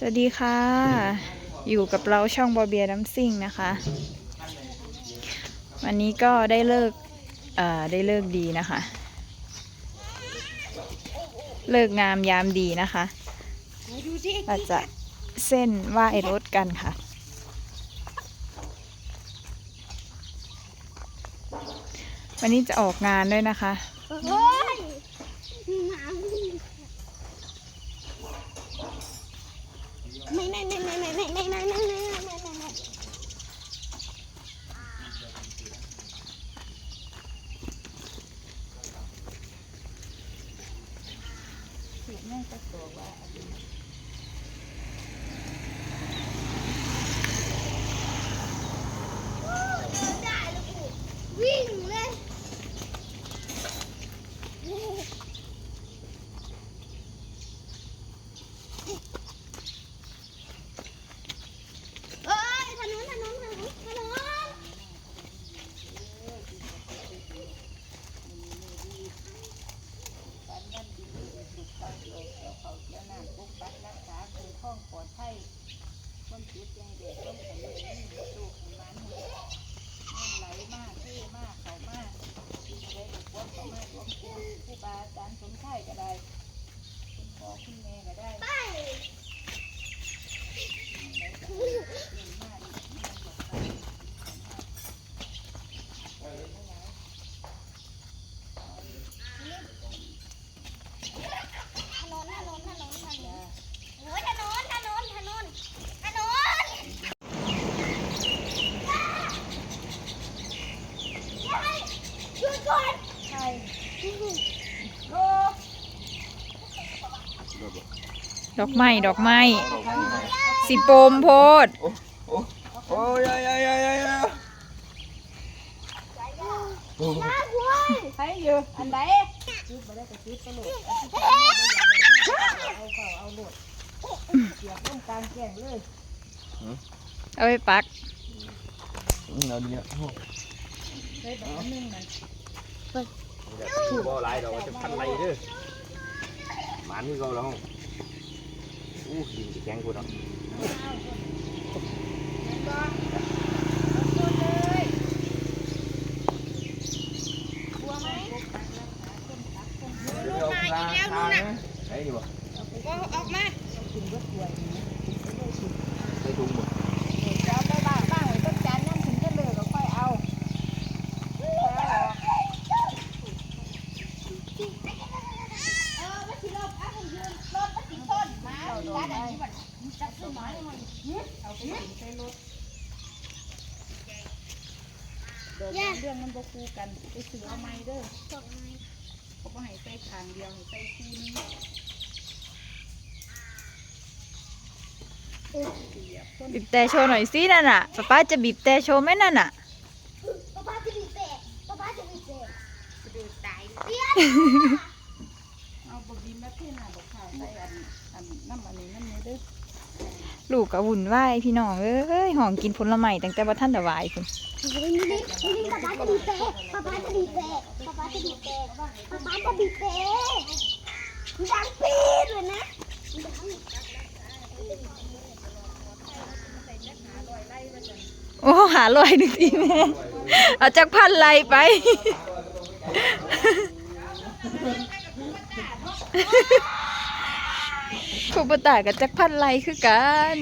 สวัสดีค่ะ อยู่กับเราช่องบอเบียน้ำซิ่งนะคะ วันนี้ก็ได้เลิกเอ่อได้เลิกดีนะคะ เลิกงามยามดีนะคะเราจะเส้นไหว้รถกันค่ะ วันนี้จะออกงานด้วยนะคะ Tapos, bawa, atin. ดอกไม้ดอกไม้สิโปมโพดโอ้ยยยยยน่ากลัวใช้อยู่อันใดเอาไปปักเอาเนี่ยใช้แบบนึงนั่นถูกบ่หลายดอกจะพันไรเด้อหมันนี่ก็แล้ว Uống thêm. คู่กันไปซื้อเอาไม้เด้อเขาบ่ให้ใส่ทางเดียวให้ใส่คู่นึงเสียบต้นบีบแต่โชว์หน่อยสินั่นน่ะป๊าป้าจะบีบแต่โชว์ไหมนั่นน่ะป้าป้าจะบีบแตกป้าป้าจะบีบแตกจะบีบตายเตี้ยเอาบ่บินมาเทน่ะบ่ข้าวใส่อันอันน้ำอันนี้น้ำนี้เด้อ ลูกก็วุ่นวายพี่น้องเอ้ยห้องกินผลไม้ตั้งแต่ว่าท่านตะวายคุณป้าป้าจะบีบแตกป้าป้าจะบีบแตกป้าป้าจะบีบแตกป้าป้าจะบีบแตกดังปี๊ดเลยนะโอ้หาลอยหนึ่งทีแม่เอาจากพันไรไป คูปตากับจักพันไรคือกัน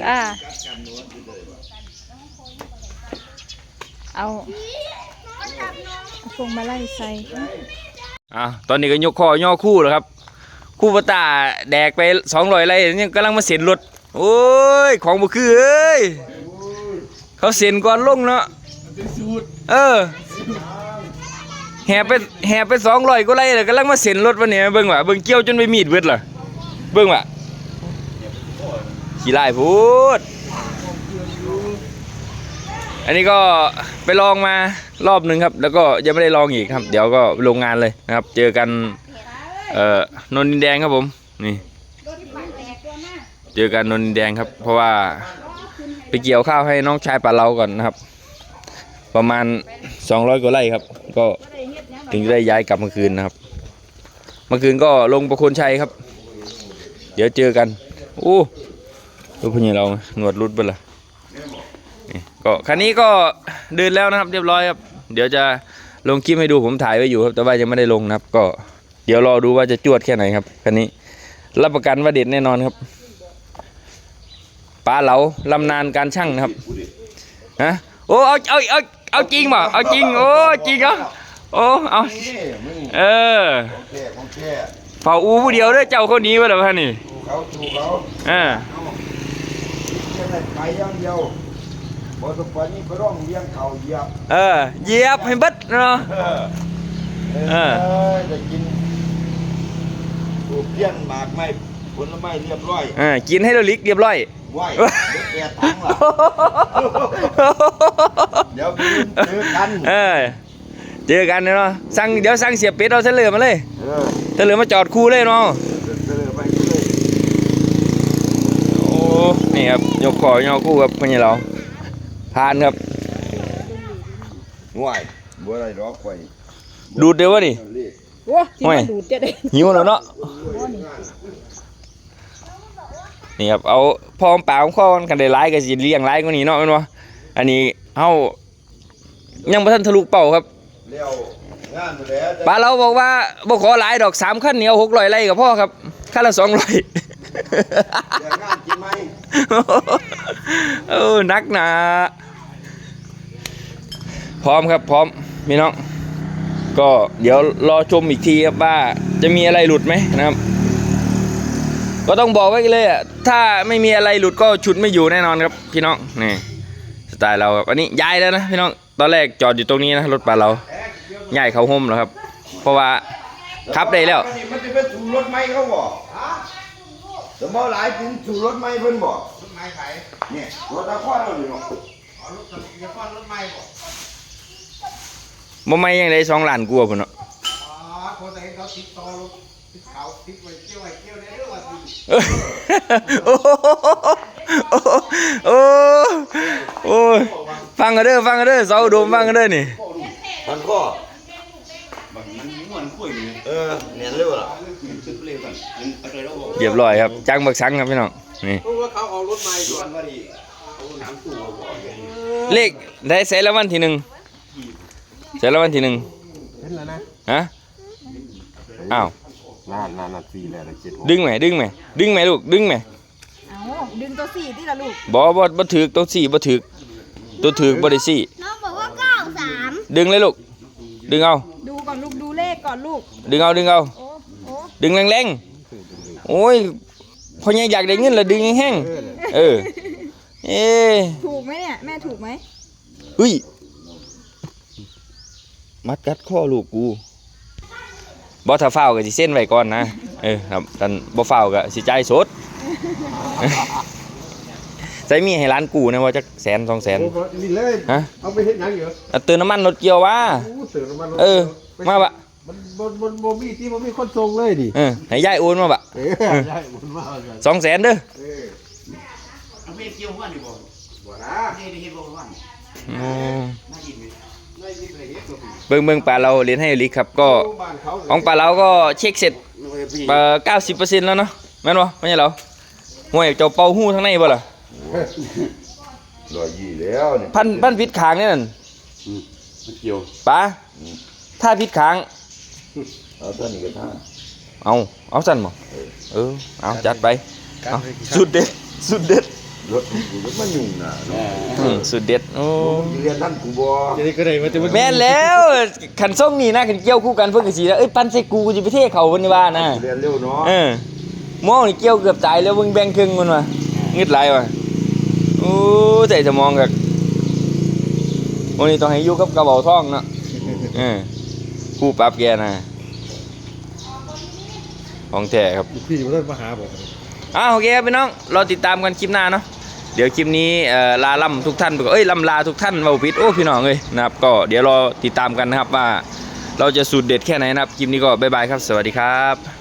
จ้า เอาพวงมาไล่ใส่อะตอนนี้ก็ยกคอย่อคู่แล้วครับ คู่ปตาแดกไปสองร้อยไรนี่กำลังมาเสียนรถโอ้ยของบ่คือเอ้ยเขาเสียนก่อนลงเนาะเออแห่ไปแห่ไปสองร้อยก็ไรเลยกำลังมาเสียนรถวันนี้เบิ่งว่ะเบิ่งเกี่ยวจนไปมีดเบิดล่ะเบิ่งว่ะขี้ไล่พูด อันนี้ก็ไปลองมารอบหนึ่งครับ แล้วก็ยังไม่ได้ลองอีกครับ เดี๋ยวก็ลงงานเลยนะครับ เจอกันเอ่อนนดินแดงครับผมนี่ เจอกันนนดินแดงครับ เพราะว่าไปเกี่ยวข้าวให้น้องชายป่าเราก่อนนะครับ ประมาณ 200กว่าไร่ครับ ก็ถึงจะได้ย้ายกลับเมื่อคืนนะครับ เมื่อคืนก็ลงประโคนชัยครับ เดี๋ยวเจอกัน โอ้ดูพญเราหนวดรุดไปละนี่ ก็คันนี้ก็เดินแล้วนะครับ เรียบร้อยครับ เดี๋ยวจะลงคลิปให้ดูผมถ่ายไว้อยู่ครับ แต่ว่ายังไม่ได้ลงนะครับ ก็เดี๋ยวรอดูว่าจะจวดแค่ไหนครับคันนี้ รับประกันว่าเด็ดแน่นอนครับปลาเหลาลำนานการช่างนะครับฮะโอ้เอาเอาเอาเอาจริงเปล่าเอาจริงโอ้จริงเหรอโอ้เอานี่มึงเออของแก่ของแก่เฝ้าอูผู้เดียวเด้อเจ้าคนนี้วะเหรอพะนี่ถูกเขาถูกเขาอ่าแค่ไหนไปอย่างเดียว บอสปานี่ไปร้องเลี้ยงเขาเหยียบเออเหยียบให้เบิดเนาะ เออเออเออจะกินถูกเพี้ยนหมากไม้ผลไม้เรียบร้อยอ่ากินให้เราลิกเรียบร้อย ไหวเด็กแก่ทั้งล่ะเดี๋ยวไปเจอกันเออเจอกันเนาะสั่งเดี๋ยวสั่งเสียเป็ดเอาเสลือมาเลยเออเสลือมาจอดคู่เลยเนาะ เจอไปเลย โอ้ นี่ครับ ยกขอยอคู่กับพญาเรา ผ่านครับไหวบัวอะไรรอกไว้ดูดเดี๋ยววะนี่เรียกโอ้ที่มันดูดจะได้หิวแล้วเนาะนี่ครับเอาพร้อมปากของข้อกันได้ร้ายกันสิเลี้ยงร้ายกว่านี้เนาะแม่นบ่อันนี้เฮายังบ่ทันทะลุเป้าครับเลี้ยวงานไปแล้วป้าเราบอกว่าบ่ขอหลายดอกสามขั้นเหนียวหกร้อยไร่กับพ่อครับขั้นละสองร้อยเดี๋ยวงานกินไหมเออนักหนา พร้อมครับพร้อมพี่น้อง ก็เดี๋ยวรอชมอีกทีครับว่าจะมีอะไรหลุดไหมนะครับ ก็ต้องบอกไว้เลยอะถ้าไม่มีอะไรหลุดก็ชุดไม่อยู่แน่นอนครับพี่น้องนี่สไตล์เราครับอันนี้ย้ายแล้วนะพี่น้องตอนแรกจอดอยู่ตรงนี้นะรถปลาเราย้ายเขาห่มแล้วครับ เพราะว่าขับได้แล้วมันจะเป็นถูรถไหมเขาบอกสมมติหลายถึงถูรถไหมเพิ่นบอกรถไหมไผเนี่ยรถตะคว้าเราอยู่เนาะรถตะคว้ารถไหมบอก บ่ไม่ยังได้สองล้านกลัวาพุ่นเนาะอ๋อคนแต่เห็นเขาติดต่อรถติดเขาติดไว้เกี่ยวไว้เกี่ยวในเรื่องว่าสิเออโอ้โหโอ้โหโอ้โหโอ้ยฟังกันเด้อฟังกันเด้อเสาอุดมฟังกันเด้อนี่ มันก็มันม่วนคุยเออเนียนเร็วล่ะเรียบร้อยครับจังบักสังครับพี่น้องนี่เพราะว่าเขาเอารถไหมด่วนมาดิเอาน้ำตู้บอกเลขได้เสรางวัลที่หนึ่ง เสรางวัลที่หนึ่งเห็นแล้วนะฮะอ้าวนานนานนาทีแล้วเจ็ดดึงไหมดึงไหมดึงไหมลูกดึงไหมเอาดึงตัวสี่ที่ละลูกบ่บ่บ่ถือตัวสี่บ่ถือตัวถือบ่ได้สี่น้องบอกว่าเก้าสามดึงเลยลูก ดึงเอา ดูก่อนลูกดูเลขก่อนลูก ดึงเอาดึงเอาโอ้โอ้ดึงแรงๆโอ้ยพอยังอยากได้เงินละดึงแห้งๆเออเอ๊ะถูกไหมเนี่ยแม่ถูกไหมเฮ้ย มัดกัดข้อลูกกูบ่ถ้าเฝ้าวก็สิเส้นไว้ก่อนนะเออครับท่านบ่เฝ้าวก็สิจ่ายสดใส่มีให้ร้านกูนะว่าจักแสนสองแสนนี่เลยฮะเอาไปเฮ็ดหยังอยู่เอาเติมน้ำมันรถเกี่ยวว่าอู้เสือมันเออมาบะมันบนบนบ่มีที่บ่มีคนส่งเลยดิเออให้ยายโอนมาบะเออได้บุญมากเลยสองแสนเด้อเออเอาไปเกี่ยวหัวนี่บ่บ่นะได้ได้เฮ็ดบ่หัวนี่อ๋อน่ากินไหมได้ยิน เลยเฮ็ดตัวพี่เบิ่งเบิ่งปลาเราเรียนให้ลิกครับก็บ้านเขาของปลาเราก็เช็คเสร็จไม่ว่าพี่เอ่อเก้าสิบเปอร์เซ็นต์แล้วเนาะแม่นบ่ไม่ใช่เหรอห่วยเจ้าเป่าหู้ทั้งในบ่ล่ะรอยยี่แล้วนี่พันพันพิษขางนี่นั่นมันเกี่ยวป้าถ้าพิษขางเอาตัวนี้ก็ท่าเอาเอาสั่นบ่เออเอาจัดไปเอาสุดเด็ดสุดเด็ด รถกูรถมันยุ่งน่ะเนาะอืมสุดเด็ดโอ้เรียนนั่นกูบ่จะได้ก็ได้ว่าจะแม่นแล้วขันส่งนี่นะขันเกี่ยวคู่กันเพิ่นก็สิแล้วเอ้ยปันใส่กูกูสิไปเทเขาเพิ่นนี่ว่านะเรียนเร็วเนาะเออหมองนี่เกี่ยวเกือบตายแล้วเบิ่งแบ่งครึ่งมันว่ะงึดหลายว่ะโอ้ใจสมองกักวันนี้ต้องให้อยู่กับกระเป๋าทองเนาะเออคู่ปรับแกนะของแท้ครับพี่มาต้นมาหาบ่อ่าโอเคครับพี่น้อง เราติดตามกันคลิปหน้าเนาะ เดี๋ยวคลิปนี้ลาล่ำทุกท่านไปก่อนเอ้ยลำลาทุกท่านเบาพิดโอ้พี่น้องเลยนะครับ ก็เดี๋ยวรอติดตามกันนะครับว่าเราจะสูตรเด็ดแค่ไหนนะครับคลิปนี้ก็บ๊ายบายครับ สวัสดีครับ